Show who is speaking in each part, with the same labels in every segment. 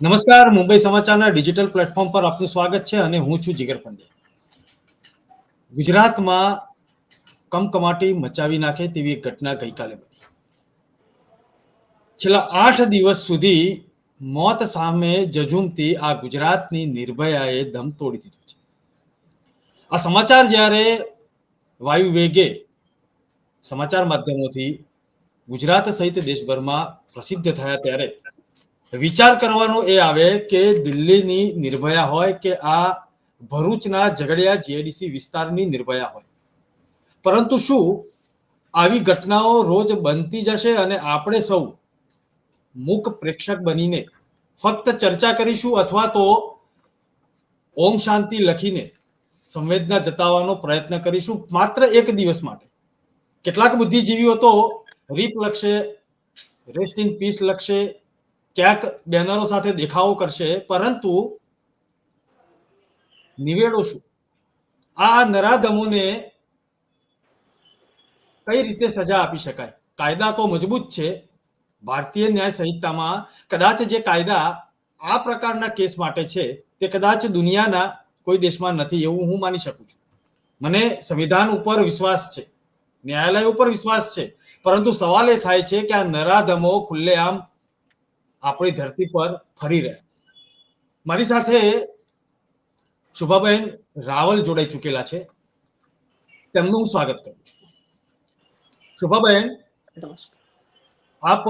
Speaker 1: નમસ્કાર, મુંબઈ સમાચારના digital platform પર આપનું સ્વાગત છે અને હું છું જીગર પંડ્યા. ગુજરાતમાં કમકમાટી મચાવી નાખે તેવી એક ઘટના ગઈકાલે બની. છેલ્લા આઠ દિવસ સુધી મોત સામે જજુમતી આ ગુજરાતની નિર્ભયાએ દમ તોડી દીધો છે. આ સમાચાર જ્યારે વાયુ વેગે સમાચાર માધ્યમોથી ગુજરાત સહિત દેશભરમાં પ્રસિદ્ધ થયા ત્યારે વિચાર કરવાનો એ આવે કે દિલ્હીની નિર્ભયા હોય કે આ ભરૂચના ઝઘડિયા જીઆઈડીસી વિસ્તારની નિર્ભયા હોય. પરંતુ શું આવી ઘટનાઓ રોજ બનતી જશે અને આપણે સૌ મૂક પ્રેક્ષક બનીને ફક્ત ચર્ચા કરીશું અથવા તો ઓમ શાંતિ લખીને સંવેદના જતાવવાનો પ્રયત્ન કરીશું માત્ર એક દિવસ માટે. કેટલાક બુદ્ધિજીવીઓ તો રીપ લખશે રેસ્ટ ઇન પીસ લખશે ક્યાંક બેનરો સાથે દેખાવો કરશે, પરંતુ નિવેડો શું આ નરાધમોને કઈ રીતે સજા આપી શકાય? કાયદા તો મજબૂત છે. ભારતીય ન્યાય સંહિતામાં કદાચ જે કાયદા આ પ્રકારના કેસ માટે છે, તે કદાચ દુનિયાના કોઈ દેશમાં નથી એવું હું માની શકું છું. મને સંવિધાન ઉપર વિશ્વાસ છે, ન્યાયાલય ઉપર વિશ્વાસ છે, પરંતુ સવાલ એ થાય છે કે આ નરાધમો ખુલ્લેઆમ આપણી ધરતી પર ફરી રહ્યા. મારી સાથે શુભાબેન રાવલ જોડાઈ ચૂકેલા છે. તેમનું હું સ્વાગત કરું છું. શુભાબેન આપ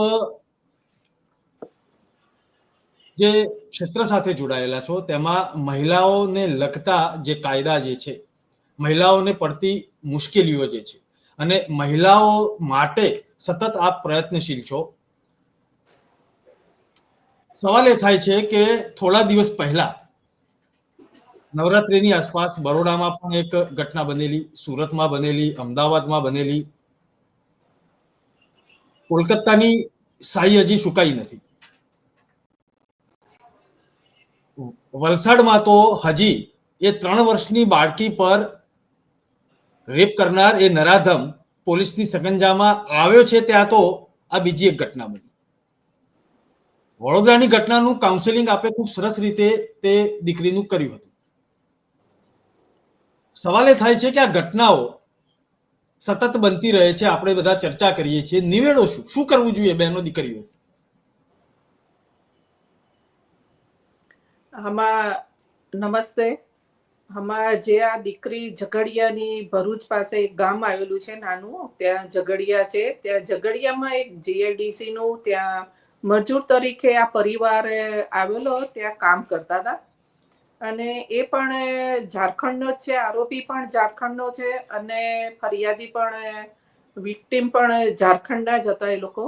Speaker 1: જે ક્ષેત્ર સાથે જોડાયેલા છો તેમાં મહિલાઓને લગતા જે કાયદા જે છે મહિલાઓને પડતી મુશ્કેલીઓ જે છે અને મહિલાઓ માટે સતત આપ પ્રયત્નશીલ છો સવાલ એ થાય છે કે થોડા દિવસ પહેલા નવરાત્રીની આસપાસ બરોડામાં પણ એક ઘટના બનેલી, સુરતમાં બનેલી, અમદાવાદમાં બનેલી. કોલકાતાની સાઈ હજી સુકાઈ નથી. વલસાડમાં તો હજી એ ત્રણ વર્ષની બાળકી પર રેપ કરનાર એ નરાધમ પોલીસની સગંજામાં આવ્યો છે ત્યાં તો આ બીજી એક ઘટના બની. વડોદરાની ઘટનાનું કાઉન્સેલિંગ આપે ખૂબ સરસ રીતે તે દીકરીનું કર્યું હતું. સવાલ એ થાય છે કે આ ઘટનાઓ સતત બનતી રહે છે, આપણે બધા ચર્ચા કરીએ છીએ. નિવેડો શું? શું કરવું જોઈએ બહેનો દીકરીઓ?
Speaker 2: આમાં નમસ્તે. આમાં જે આ દીકરી ઝઘડિયાની ભરૂચ પાસે એક ગામ આવેલું છે નાનું, ત્યાં ઝઘડિયા છે. ત્યાં ઝઘડિયામાં એક જીએડીસી નું ત્યાં મજૂર તરીકે આ પરિવાર આવેલો ત્યાં કામ કરતા હતા. અને એ પણ ઝારખંડનો જ છે, આરોપી પણ ઝારખંડનો છે અને ફરિયાદી પણ, વિક્ટીમ પણ ઝારખંડના જ હતા એ લોકો.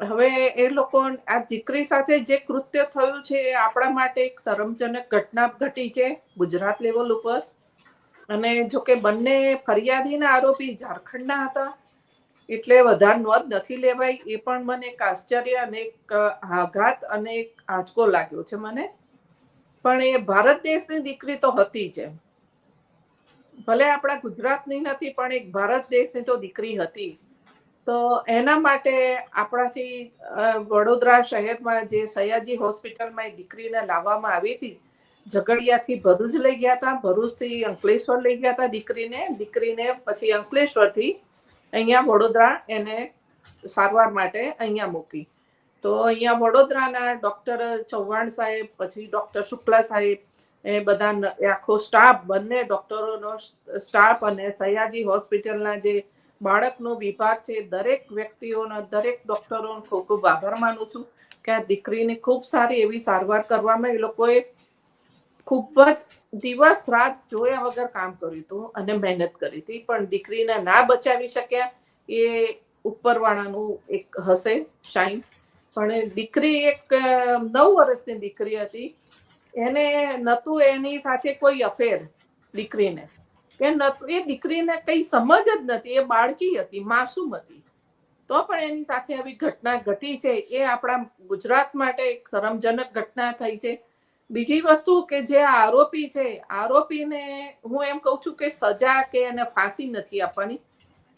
Speaker 2: હવે એ લોકો આ દીકરી સાથે જે કૃત્ય થયું છે એ આપણા માટે એક શરમજનક ઘટના ઘટી છે ગુજરાત લેવલ ઉપર. અને જો કે બંને ફરિયાદીના આરોપી ઝારખંડના હતા. એટલે વધારે નોંધ નથી લેવાય. એ પણ મને એક આશ્ચર્ય અને એક આઘાત અને એક આંચકો લાગ્યો છે મને. પણ એ ભારત દેશની દીકરી તો હતી જ ભલે આપણા ગુજરાતની નથી, પણ એક ભારત દેશની તો દીકરી હતી. તો એના માટે આપણાથી વડોદરા શહેરમાં જે સયાજી હોસ્પિટલમાં એ દીકરીને લાવવામાં આવી હતી, ઝઘડિયાથી ભરૂચ લઈ ગયા હતા, ભરૂચથી અંકલેશ્વર લઈ ગયા હતા દીકરીને. દીકરીને પછી અંકલેશ્વરથી અહીંયા વડોદરા એને સારવાર માટે અહીંયા મૂકી. તો અહીંયા વડોદરાના ડોક્ટર ચૌહાણ સાહેબ, પછી ડોક્ટર શુક્લા સાહેબ, એ બધા આખો સ્ટાફ, બંને ડોક્ટરોનો સ્ટાફ અને સયાજી હોસ્પિટલના જે બાળકનો વિભાગ છે, દરેક વ્યક્તિઓનો, દરેક ડોક્ટરોનો ખૂબ ખૂબ આભાર માનું છું કે આ દીકરીની ખૂબ સારી એવી સારવાર કરવામાં, એ લોકોએ ખૂબ જ દિવસ રાત જોયા વગર કામ કર્યું હતું અને મહેનત કરી હતી. પણ દીકરીને ના બચાવી શક્યા એ ઉપરવાળાનું એક હશે શાઇન. પણ દીકરી એક નવ વર્ષની દીકરી હતી. એને નતું એની સાથે કોઈ અફેર દીકરીને. કે એ દીકરીને કઈ સમજ જ નથી. એ બાળકી હતી, માસૂમ હતી. તો પણ એની સાથે આવી ઘટના ઘટી છે. એ આપણા ગુજરાત માટે એક શરમજનક ઘટના થઈ છે. બીજી વસ્તુ કે જે આરોપી છે, આરોપીને હું એમ કહું છું કે સજા કે એને ફાંસી નથી આપવાની.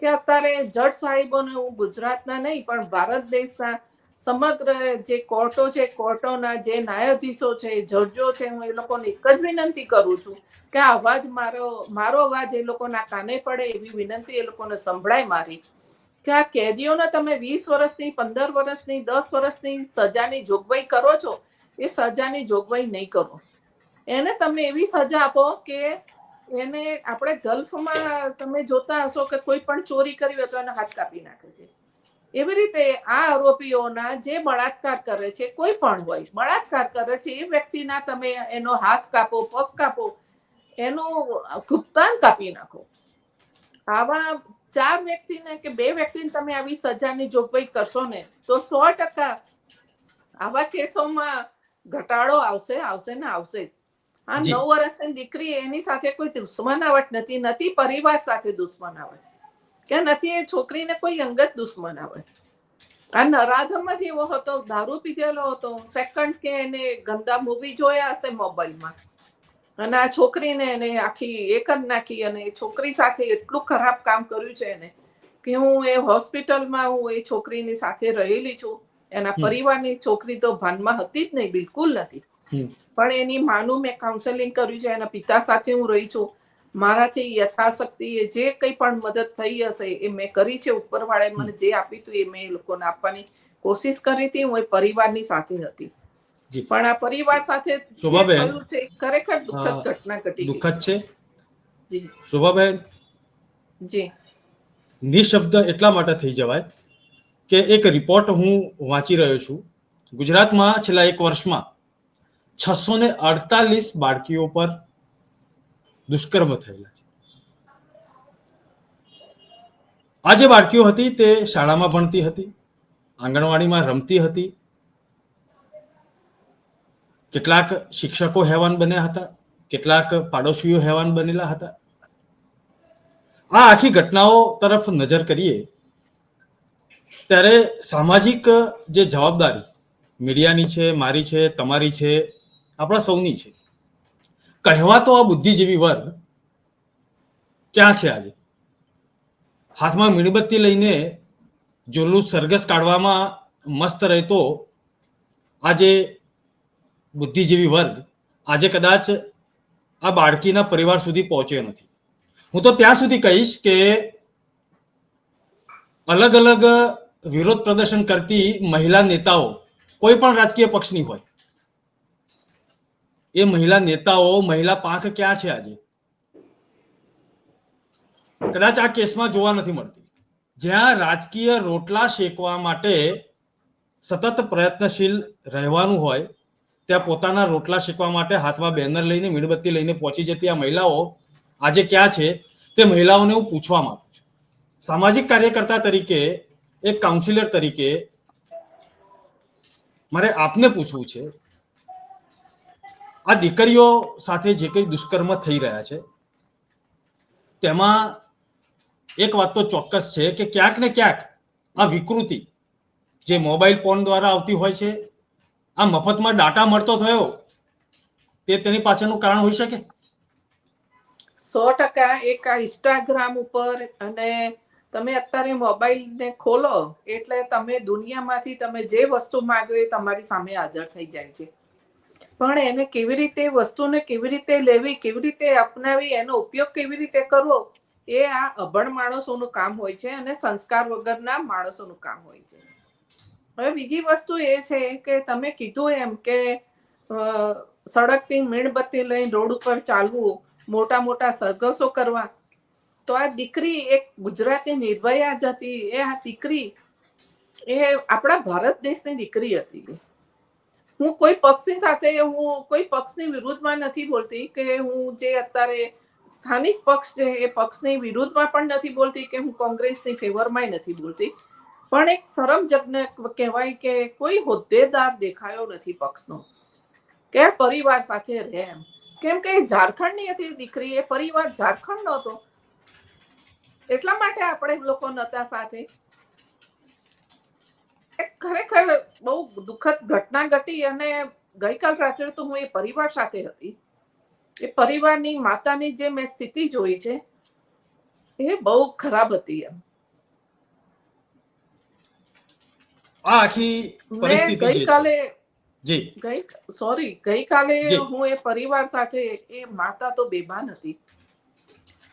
Speaker 2: કે અત્યારે જજ સાહેબોને હું ગુજરાતના નહીં, પણ ભારત દેશના સમગ્ર જે કોર્ટો છે, કોર્ટોના જે ન્યાયાધીશો છે જજો છે, હું એ લોકોને એક જ વિનંતી કરું છું કે આ અવાજ મારો મારો અવાજ એ લોકોના કાને પડે એવી વિનંતી એ લોકોને સંભળાય મારી. કે આ કેદીઓને તમે વીસ વર્ષની, પંદર વર્ષની, દસ વર્ષની સજાની જોગવાઈ કરો છો? એ સજાની જોગવાઈ નહીં કરો. એને તમે એવી સજા આપો કે એને આપણે ગલ્ફમાં તમે જોતા હશો કે કોઈ પણ ચોરી કરી હોય તો એને હાથ કાપી નાખે છે. એવી રીતે આ આરોપીઓના જે બળાત્કાર કરે છે, કોઈ પણ હોય, બળાત્કાર કરે છે, એ વ્યક્તિના તમે એનો હાથ કાપો, પગ કાપો, એનું ગુપ્તાન કાપી નાખો. આવા ચાર વ્યક્તિને કે બે વ્યક્તિને તમે આવી સજાની જોગવાઈ કરશો ને, તો સો ટકા આવા કેસોમાં ઘટાડો આવશે આવશે ને આવશે જ. આ નવ વર્ષની દીકરી એની સાથે કોઈ દુશ્મનાવટ નથી નથી પરિવાર સાથે દુશ્મનાવટ. કે નથી એ છોકરીને કોઈ અંગત દુશ્મનાવટ. આ નરાધમ જ એવો હતો દારૂ પીધેલો હતો. સેકન્ડ કે એને ગંદા મૂવી જોયા હશે મોબાઈલમાં. અને આ છોકરીને એને આખી એ કરી નાખી અને એ છોકરી સાથે એટલું ખરાબ કામ કર્યું છે એને કે હું એ હોસ્પિટલમાં હું એ છોકરીની સાથે રહેલી છું. એના. પરિવારની છોકરી તો ભાનમાં હતી જ નહીં બિલકુલ નથી. પણ એની માનું મેં કાઉન્સેલિંગ કર્યું છે એના પિતા સાથે હું રહી છું. મારાથી યથાશક્તિ એ જે કંઈ પણ મદદ થઈ હશે એ મેં કરી છે ઉપરવાળાએ મને જે આપ્યું હતું એ મેં એ લોકોને આપવાની કોશિશ કરી હતી હું એ પરિવારની સાથે હતી. પણ આ પરિવાર સાથે થયું છે ખરેખર દુઃખદ ઘટના ઘટી
Speaker 1: દુઃખદ છે?
Speaker 2: જી.
Speaker 1: શોભાબેન.
Speaker 2: જી.
Speaker 1: નિશબ્દ એટલા માટે થઈ જવાય કે એક રિપોર્ટ હું વાંચી રહ્યો છું. ગુજરાતમાં છેલ્લા એક વર્ષમાં છસો ને અડતાલીસ બાળકીઓ પર દુષ્કર્મ થયેલા છે. આ જે બાળકીઓ હતી તે શાળામાં ભણતી હતી, આંગણવાડીમાં રમતી હતી. કેટલાક શિક્ષકો હેવાન બન્યા હતા, કેટલાક પાડોશીઓ હેવાન બનેલા હતા. આ આખી ઘટનાઓ તરફ નજર કરીએ ત્યારે સામાજિક જે જવાબદારી મીડિયાની છે, મારી છે, તમારી છે, આપણા સૌની છે. કહેવાતો આ બુદ્ધિજીવી વર્ગ ક્યાં છે આજે? હાથમાં મીણબત્તી લઈને જુલ્લુસ સરઘસ કાઢવામાં મસ્ત રહેતો આજે બુદ્ધિજીવી વર્ગ આજે કદાચ આ બાળકીના પરિવાર સુધી પહોંચ્યો નથી. હું તો ત્યાં સુધી કહીશ કે અલગ અલગ વિરોધ પ્રદર્શન કરતી મહિલા નેતાઓ કોઈ પણ રાજકીય પક્ષની હોય, એ મહિલા નેતાઓ, મહિલા પાંખ ક્યાં છે આજે? કદાચ આ કેસમાં જોવા નથી મળતી. જ્યાં રાજકીય રોટલા શેકવા માટે સતત પ્રયત્નશીલ રહેવાનું હોય, ત્યાં પોતાના રોટલા શેકવા માટે હાથમાં બેનર લઈને, મીણબત્તી લઈને પહોંચી જતી આ મહિલાઓ આજે ક્યાં છે? તે મહિલાઓને હું પૂછવા માંગુ છું. સામાજિક કાર્યકર્તા તરીકે એક કાઉન્સિલર તરીકે મારે આપને પૂછવું છે. આ દીકરીઓ સાથે જે કંઈ દુષ્કર્મ થઈ રહ્યા છે, તેમાં એક વાત તો ચોક્કસ છે કે ક્યાંક ને ક્યાંક આ વિકૃતિ જે મોબાઈલ ફોન દ્વારા આવતી હોય છે, આ મફતમાં ડાટા મળતો થયો, તે તેની પાછળનું કારણ હોઈ શકે?
Speaker 2: સો ટકા એક આ ઇન્સ્ટાગ્રામ ઉપર અને તમે અત્યારે મોબાઈલ ને ખોલો એટલે તમે દુનિયામાંથી તમે જે વસ્તુ માંગો એ તમારી સામે હાજર થઈ જાય છે. પણ એને કેવી રીતે, વસ્તુને કેવી રીતે લેવી, કેવી રીતે અપનાવી, એનો ઉપયોગ કેવી રીતે કરવો, એ આ અભણ માણસોનું કામ હોય છે અને સંસ્કાર વગરના માણસોનું કામ હોય છે. હવે બીજી વસ્તુ એ છે કે તમે કીધું એમ કે સડકથી મીણબત્તી લઈને રોડ ઉપર ચાલવું મોટા મોટા સરઘસો કરવા તો આ દીકરી એક ગુજરાતી નિર્ભયા જ હતી. એ આ દીકરી, એ આપણા ભારત દેશની દીકરી હતી. હું કોઈ પક્ષની સાથે, હું કોઈ પક્ષની વિરુદ્ધમાં નથી બોલતી કે હું જે અત્યારે સ્થાનિક પક્ષ છે, એ પક્ષની વિરુદ્ધમાં પણ નથી બોલતી કે હું કોંગ્રેસની ફેવરમાં નથી બોલતી. પણ એક શરમજનક કહેવાય કે કોઈ હોદ્દેદાર દેખાયો નથી પક્ષનો. કે પરિવાર સાથે રહે એમ. કેમ કે ઝારખંડની હતી દીકરી, એ પરિવાર ઝારખંડનો હતો. એટલા માટે આપણે લોકો નતા સાથે. ખરેખર બહુ દુઃખદ ઘટના ઘટી અને ગઈકાલ રાત્રે તો હું એ પરિવાર સાથે હતી. એ પરિવારની માતાની જે મેં સ્થિતિ જોઈ છે એ બહુ ખરાબ હતી એમ.
Speaker 1: આ આખી
Speaker 2: મેં
Speaker 1: પરિસ્થિતિ
Speaker 2: ગઈકાલે
Speaker 1: જી.
Speaker 2: ગઈ સોરી ગઈકાલે હું એ પરિવાર સાથે એ માતા તો બેભાન હતી.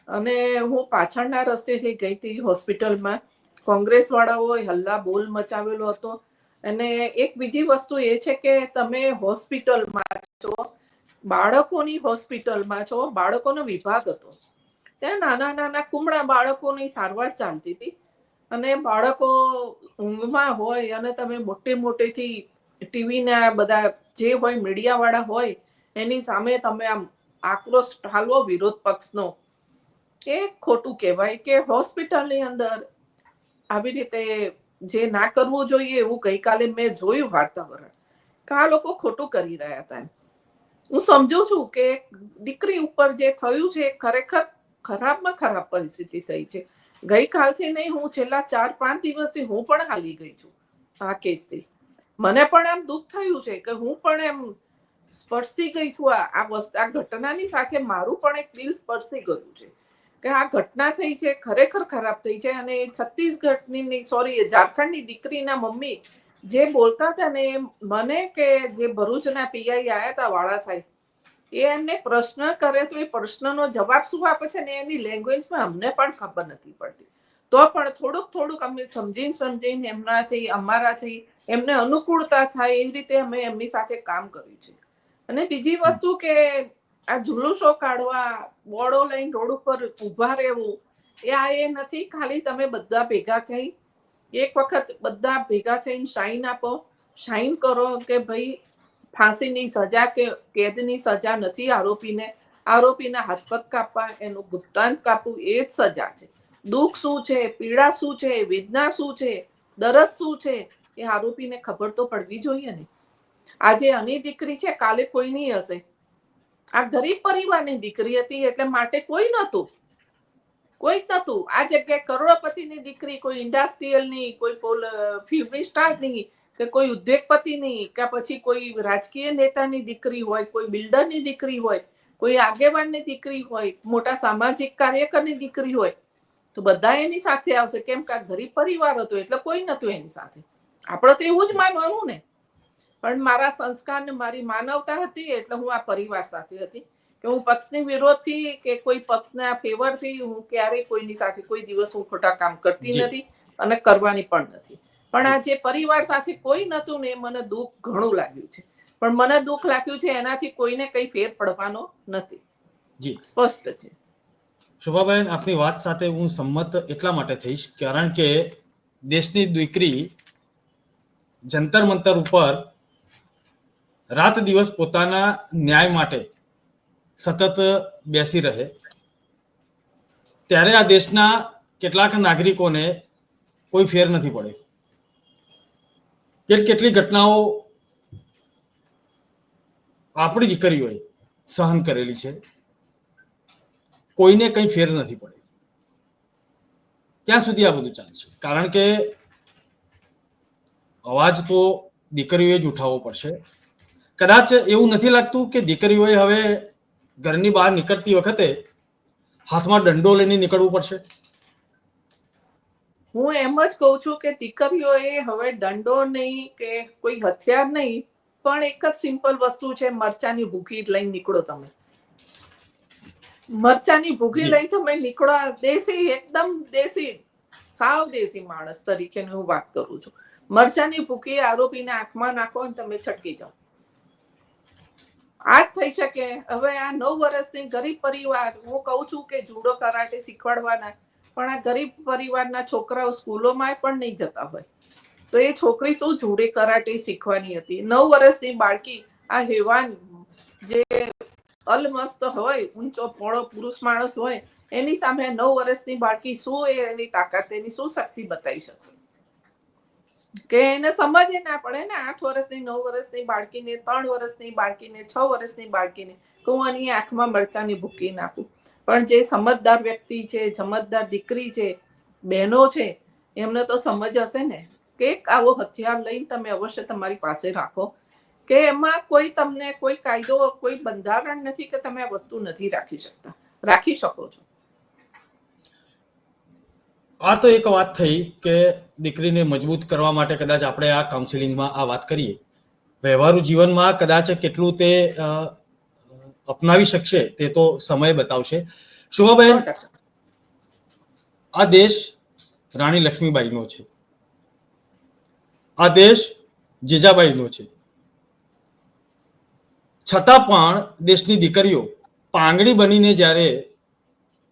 Speaker 2: અને હું પાછળના રસ્તેથી ગઈ હતી હોસ્પિટલમાં કોંગ્રેસ વાળાઓએ હલ્લા બોલ મચાવેલો હતો. અને એક બીજી વસ્તુ એ છે કે તમે હોસ્પિટલમાં છો, બાળકોની હોસ્પિટલમાં છો, બાળકોનો વિભાગ હતો. ત્યાં નાના નાના કુમળા બાળકોની સારવાર ચાલતી હતી. અને બાળકો ઊંઘમાં હોય અને તમે મોટે મોટેથી ટીવીના બધા જે હોય મીડિયા વાળા હોય, એની સામે તમે આમ આક્રોશ ઠાલવો વિરોધ પક્ષનો. એ ખોટું કહેવાય કે હોસ્પિટલની અંદર આવી રીતે જે ના કરવું જોઈએ એવું ગઈકાલે મેં જોયું વાતાવરણ કે આ લોકો ખોટું કરી રહ્યા હતા હું સમજુ છું કે દીકરી ઉપર જે થયું છે ખરેખર ખરાબમાં ખરાબ પરિસ્થિતિ થઈ છે. ગઈકાલથી નહીં, હું છેલ્લા ચાર, પાંચ દિવસથી હું પણ હાલી ગઈ છું આ કેસથી. મને પણ આમ દુઃખ થયું છે કે હું પણ એમ સ્પર્શી ગઈ છું આ આ ઘટનાની સાથે મારું પણ એક દિલ સ્પર્શી ગયું છે. કે આ ઘટના થઈ છે, ખરેખર ખરાબ થઈ છે અને છત્તીસગઢની સોરી ઝારખંડની દીકરીના મમ્મી જે બોલતા હતા ને મને કે જે ભરૂચના પીઆઈ આવ્યા હતા વાળા સાહેબ, એ એમને પ્રશ્ન કરે તો એ પ્રશ્નનો જવાબ શું આપે છે ને એની લેંગ્વેજમાં અમને પણ ખબર નથી પડતી. તો પણ થોડુંક થોડુંક અમે સમજીને સમજીને એમનાથી અમારાથી એમને અનુકૂળતા થાય એવી રીતે અમે એમની સાથે કામ કર્યું છે. અને બીજી વસ્તુ કે આ જુલુસો કાઢવા, બોડો લઈને રોડ ઉપર ઊભા રહેવું, એ આ એ નથી. ખાલી તમે બધા ભેગા થઈ, એક વખત બધા ભેગા થઈને સાઈન આપો. સાઈન કરો કે ભાઈ ફાંસીની સજા કે કેદની સજા નથી આરોપીને. આરોપીના હાથ પગ કાપવા, એનું ગુપ્તાંત કાપવું, એ જ સજા છે. દુઃખ શું છે, પીડા શું છે, વેદના શું છે, દરદ શું છે, એ આરોપીને ખબર તો પડવી જોઈએ ને. આજે આની દીકરી છે, કાલે કોઈની હશે. આ ગરીબ પરિવારની દીકરી હતી એટલે માટે કોઈ નહોતું. કોઈ નહોતું. આ જગ્યાએ કરોડપતિની દીકરી, કોઈ ઇન્ડસ્ટ્રીયલની કોઈ ફિલ્મી સ્ટારની, કે કોઈ ઉદ્યોગપતિની, કે પછી કોઈ રાજકીય નેતાની દીકરી હોય, કોઈ બિલ્ડરની દીકરી હોય, કોઈ આગેવાનની દીકરી હોય, મોટા સામાજિક કાર્યકરની દીકરી હોય, તો બધા એની સાથે આવશે. કેમ કે આ ગરીબ પરિવાર હતો એટલે કોઈ નતું એની સાથે. આપણે તો એવું જ માનવાનું ને. પણ મારા સંસ્કાર ને મારી માનવતા હતી એટલે હું આ પરિવાર સાથે હતી કે હું પક્ષની વિરોધથી કે કોઈ પક્ષના ફેવરથી હું ક્યારેય કોઈની સાથે કોઈ દિવસ હું ખોટા કામ કરતી નથી અને કરવાની પણ નથી. પણ આ જે પરિવાર સાથે કોઈ નતું ને મને દુઃખ ઘણું લાગ્યું છે. પણ મને દુઃખ લાગ્યું છે એનાથી કોઈને કઈ ફેર પડવાનો નથી.
Speaker 1: જી.
Speaker 2: સ્પષ્ટ છે.
Speaker 1: શોભાબેન આપની વાત સાથે હું સંમત એટલા માટે થઈશ કારણ કે દેશની દીકરી જંતર મંતર ઉપર રાત દિવસ પોતાના ન્યાય માટે સતત બેસી રહે. ત્યારે આ દેશના કેટલાક નાગરિકોને કોઈ ફેર નથી પડે. કેટ કેટલી ઘટનાઓ આપણી દીકરીઓએ સહન કરેલી છે. કોઈને કંઈ ફેર નથી પડે. ક્યાં સુધી આ બધું ચાલશે? કારણ કે અવાજ તો દીકરીઓએ જ ઉઠાવવો પડશે. કદાચ એવું નથી લાગતું કે દીકરીઓએ હવે ઘરની બહાર નીકળતી વખતે હાથમાં દંડો લઈને નીકળવું પડશે?
Speaker 2: હું એમ જ કહું છું કે દીકરીઓએ હવે દંડો નહીં કે કોઈ હથિયાર નહીં પણ એક જ સિમ્પલ વસ્તુ છે મરચાની ભૂખી લઈને નીકળો તમે. મરચાની ભૂખી
Speaker 1: લઈ
Speaker 2: લઈને તમે નીકળો દેશી એકદમ દેશી સાવ દેશી માણસ તરીકે હું વાત કરું છું. મરચાની ભૂખી આરોપીને આંખમાં નાખો અને તમે છટકી જાઓ. આ જ થઈ શકે. હવે આ નવ વર્ષની ગરીબ પરિવાર, હું કહું છું કે જુડો કરાટે શીખવાડવાના, પણ આ ગરીબ પરિવારના છોકરાઓ સ્કૂલોમાં પણ નહીં જતા હોય. તો એ છોકરી શું જુડે કરાટે શીખવાની હતી? નવ વર્ષની બાળકી, આ હેવાન જે અલમસ્ત હોય, ઊંચો પોળો પુરુષ માણસ હોય, એની સામે નવ વર્ષની બાળકી શું એની તાકાત, એની શું શક્તિ બતાવી શકશે? કે એને સમજે ના પડે ને, આઠ વર્ષની, નવ વર્ષની બાળકીને, ત્રણ વર્ષની બાળકીને, છ વર્ષની બાળકીને કે હું આની આંખમાં મરચાની ભૂકી નાખું. પણ જે સમજદાર વ્યક્તિ છે સમજદાર દીકરી છે, બહેનો છે, એમને તો સમજ હશે ને કે આવો હથિયાર લઈને તમે અવશ્ય તમારી પાસે રાખો. કે એમાં કોઈ તમને કોઈ કાયદો, કોઈ બંધારણ નથી કે તમે આ વસ્તુ નથી રાખી શકતા. રાખી શકો છો.
Speaker 1: આ તો એક વાત થઈ કે દીકરીને મજબૂત કરવા માટે કદાચ આપણે આ કાઉન્સિલિંગમાં આ વાત કરીએ. વ્યવહારુ જીવનમાં કદાચ કેટલું તે અપનાવી શકશે તે તો સમય બતાવશે. શોભાબેન આ દેશ રાણી લક્ષ્મીબાઈનો છે. આ દેશ જીજાબાઈનો છે. છતાં પણ દેશની દીકરીઓ પાંગડી બનીને જ્યારે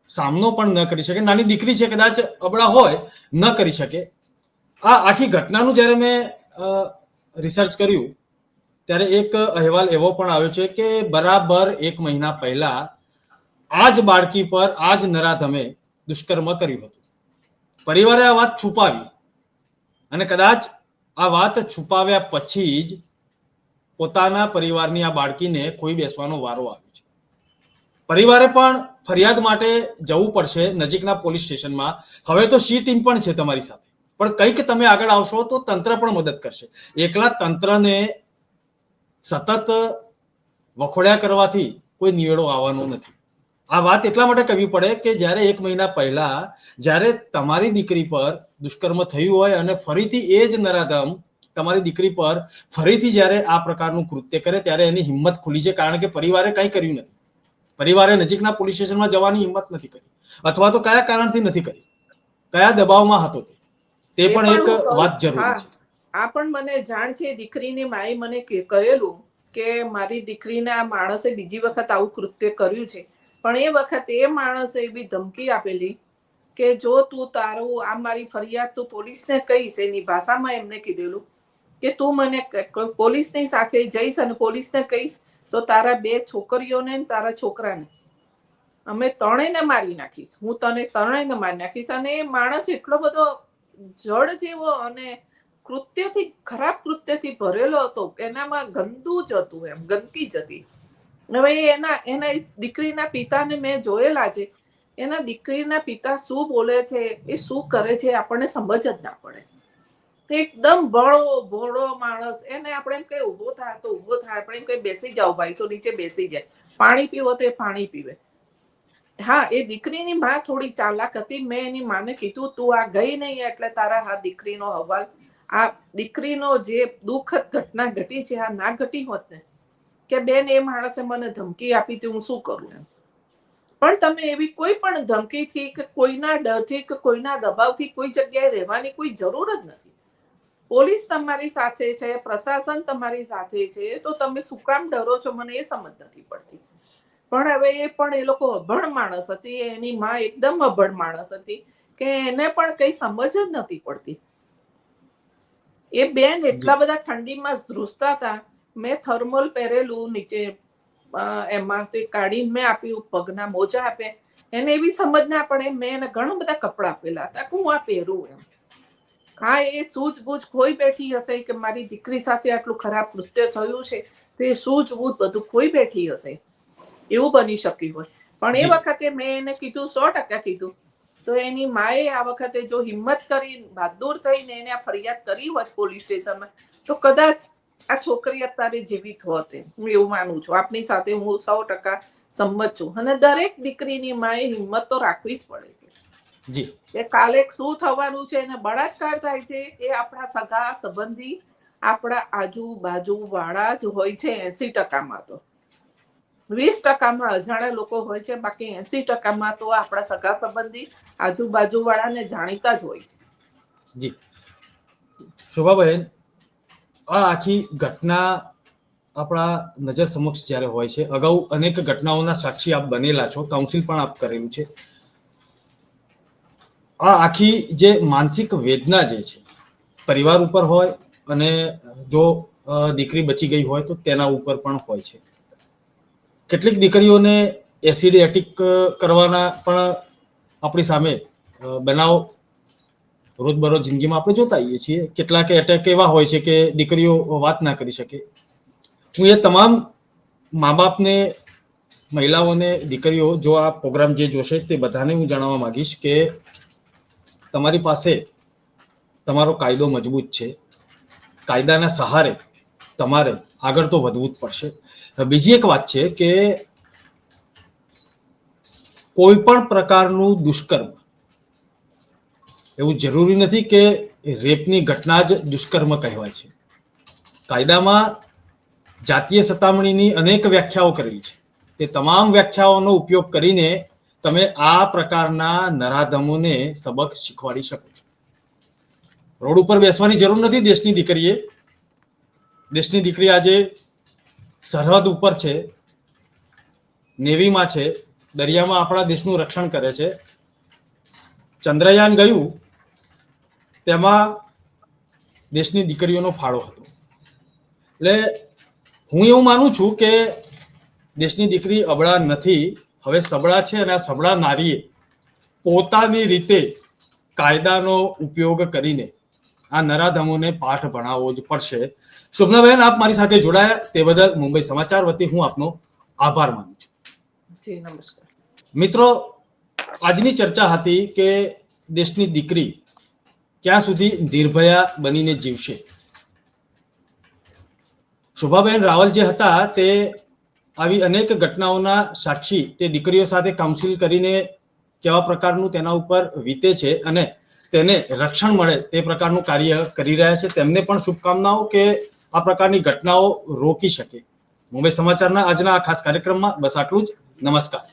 Speaker 1: સામનો પણ ન કરી શકે. નાની દીકરી છે કદાચ અબળા હોય, ન કરી શકે. આ આખી ઘટનાનું જ્યારે મેં રિસર્ચ કર્યું, ત્યારે એક અહેવાલ એવો પણ આવ્યો છે કે બરાબર એક મહિના પહેલા આ જ બાળકી પર આ જ નરાધમે દુષ્કર્મ કર્યું હતું. પરિવારે આ વાત છુપાવી. અને કદાચ આ વાત છુપાવ્યા પછી જ પોતાના પરિવારની આ બાળકીને ખોઈ બેસવાનો વારો આવ્યો. પરિવારે પણ ફરિયાદ માટે જવું પડશે નજીકના પોલીસ સ્ટેશનમાં. હવે તો સી ટીમ પણ છે તમારી સાથે. પણ કંઈક તમે આગળ આવશો તો તંત્ર પણ મદદ કરશે. એકલા તંત્રને સતત વખોડ્યા કરવાથી કોઈ નિવેડો આવવાનો નથી. આ વાત એટલા માટે કહેવી પડે કે જ્યારે એક મહિના પહેલા જ્યારે તમારી દીકરી પર દુષ્કર્મ થયું હોય અને ફરીથી એ જ નરાધમ તમારી દીકરી પર ફરીથી જ્યારે આ પ્રકારનું કૃત્ય કરે ત્યારે એની હિંમત ખુલી છે. કારણ કે પરિવારે કંઈ કર્યું નથી. પરિવારે નજીકના પોલીસ સ્ટેશનમાં જવાની હિંમત નથી કરી. અથવા તો કયા કારણથી નથી કરી? કયા દબાવમાં હતો તે? પણ એક વાત જરૂરી છે.
Speaker 2: આ પણ મને જાણ છે દીકરીની માએ મને કહેલું કે મારી દીકરીના માણસે બીજી વખત આવું કૃત્ય કર્યું છે. પણ એ વખત એ માણસે એવી ધમકી આપેલી કે જો તું તારું આ મારી ફરિયાદ તું પોલીસને કહીશ એની ભાષામાં એમને કીધેલું કે તું મને પોલીસની સાથે જઈશ અને પોલીસને કહીશ તો તારા બે છોકરીઓને તારા છોકરાને. અમે ત્રણેયને મારી નાખીશ. હું તને ત્રણેયને મારી નાખીશ અને એ માણસ એટલો બધો જડ જેવો અને કૃત્યથી, ખરાબ કૃત્યથી ભરેલો હતો. એનામાં ગંદુ જ હતું એમ, ગંદકી જ હતી. હવે એના એના દીકરીના પિતાને મેં જોયેલા છે. એના દીકરીના પિતા શું બોલે છે, એ શું કરે છે આપણને સમજ જ ના પડે. એકદમ ભળો, ભોળો માણસ. એને આપણે એમ કઈ ઊભો થાય તો ઊભો થાય આપણે એમ કઈ બેસી જાવ ભાઈ, તો નીચે બેસી જાય. પાણી પીવો તો એ પાણી પીવે. હા, એ દીકરીની માં થોડી ચાલાક હતી. મેં એની માને કીધું, તું આ ગઈ નહીં એટલે તારા આ દીકરીનો હવાલ. આ દીકરીનો જે દુઃખદ ઘટના ઘટી છે, આ ના ઘટી હોત ને, કે બેન, એ માણસે મને ધમકી આપી હતી, હું શું કરું એમ? પણ તમે એવી કોઈ પણ ધમકીથી કે કોઈના ડરથી કે કોઈના દબાવથી કોઈ જગ્યાએ રહેવાની કોઈ જરૂર જ નથી. પોલીસ તમારી સાથે છે પ્રશાસન તમારી સાથે છે તો તમે શું કામ ડરો છો? મને એ સમજ નથી પડતી. પણ હવે એ પણ એ લોકો અભણ માણસ હતી એની માં એકદમ અભણ માણસ હતી કે એને પણ કઈ સમજ જ નથી પડતી. એ બેન એટલા બધા ઠંડીમાં ધ્રુસતા હતા. મેં થર્મલ પહેરેલું નીચે એમાં તો કાઢીને મેં આપ્યું પગના મોજા આપે એને એવી સમજ ના પડે. મેં એને ઘણા બધા કપડા આપેલા હતા કે હું આ પહેરું એમ. હા એ સૂઝબૂઝ ખોઈ બેઠી હશે કે મારી દીકરી સાથે આટલું ખરાબ કૃત્ય થયું છે તો એ સૂઝબૂઝ બધું ખોઈ બેઠી હશે. એવું બની શક્યું હોય. પણ એ વખતે મેં એને કીધું સો ટકા કીધું. તો એની માએ આ વખતે જો હિંમત કરી બહાદુર થઈને એને આ ફરિયાદ કરી હોત પોલીસ સ્ટેશનમાં તો કદાચ આ છોકરી અત્યારે જીવિત હોત હું એવું માનું છું. આપની સાથે હું સો ટકા સંમત છું. અને દરેક દીકરીની માએ હિંમત તો રાખવી જ પડે છે. કે કાલે શું થવાનું છે અને બળાત્કાર થાય છે એ આપણા સગા સંબંધી આપણા આજુબાજુ વાળા જ હોય છે એસી ટકામાં તો. વીસ ટકામાં અજાણ્યા લોકો હોય છે બાકી એસી ટકામાં તો આપણા સગા સંબંધી આજુબાજુ વાળાને જાણીતા જ હોય છે.
Speaker 1: જી. શોભાબેન આ આખી ઘટના આપણા નજર સમક્ષ જ્યારે હોય છે અગાઉ અનેક ઘટનાઓના સાક્ષી આપ બનેલા છો કાઉન્સિલ પણ આપ કરેલું છે. આ આખી જે માનસિક વેદના જે છે, પરિવાર ઉપર હોય અને જો દીકરી બચી ગઈ હોય તો તેના ઉપર પણ હોય છે. કેટલીક દીકરીઓને એસિડ એટિક કરવાના પણ આપણી સામે બનાવ રોજબરોજ જિંદગીમાં આપણે જોતા આવીએ છીએ. કેટલાક એટેક એવા હોય છે કે દીકરીઓ વાત ના કરી શકે. હું એ તમામ મા બાપને મહિલાઓને, દીકરીઓ જો આ પ્રોગ્રામ જે જોશે તે બધાને હું જણાવવા માંગીશ કે તમારી પાસે તમારો કાયદો મજબૂત છે. કાયદાના સહારે તમારે આગળ તો વધવું જ પડશે. બીજી એક વાત છે કે કોઈ પણ પ્રકારનું દુષ્કર્મ, એવું જરૂરી નથી કે રેપની ઘટના જ દુષ્કર્મ કહેવાય છે. કાયદામાં જાતીય સતામણીની અનેક વ્યાખ્યાઓ કરેલી છે. તે તમામ વ્યાખ્યાઓનો ઉપયોગ કરીને તમે આ પ્રકારના નરાધમોને સબક શીખવાડી શકો છો. રોડ ઉપર બેસવાની જરૂર નથી દેશની દીકરીએ. દેશની દીકરી આજે સરહદ ઉપર છે, નેવીમાં છે, દરિયામાં આપણા દેશનું રક્ષણ કરે છે. ચંદ્રયાન ગયું, તેમાં દેશની દીકરીઓનો ફાળો હતો. એટલે હું એવું માનું છું કે દેશની દીકરી અબળા નથી. હવે સબળા છે અને આ સબળા નારીએ પોતાની રીતે કાયદાનો ઉપયોગ કરીને આ નરાધમોને પાઠ ભણાવવો જ પડશે. શુભનાબેન આપ મારી સાથે જોડાયા તે બદલ મુંબઈ સમાચાર વતી હું આપનો આભાર માનું છું.
Speaker 2: નમસ્કાર.
Speaker 1: મિત્રો આજની ચર્ચા હતી કે દેશની દીકરી ક્યાં સુધી નિર્ભયા બનીને જીવશે? શોભાબેન રાવલ જે હતા તે આવી અનેક ઘટનાઓના સાક્ષી તે દીકરીઓ સાથે કાઉન્સિલ કરીને કેવા પ્રકારનું તેના ઉપર વીતે છે અને તેને રક્ષણ મળે તે પ્રકારનું કાર્ય કરી રહ્યા છે. તેમને પણ શુભકામનાઓ કે આ પ્રકારની ઘટનાઓ રોકી શકે. મુંબઈ સમાચારના આજના આ ખાસ કાર્યક્રમમાં બસ આટલું જ. નમસ્કાર.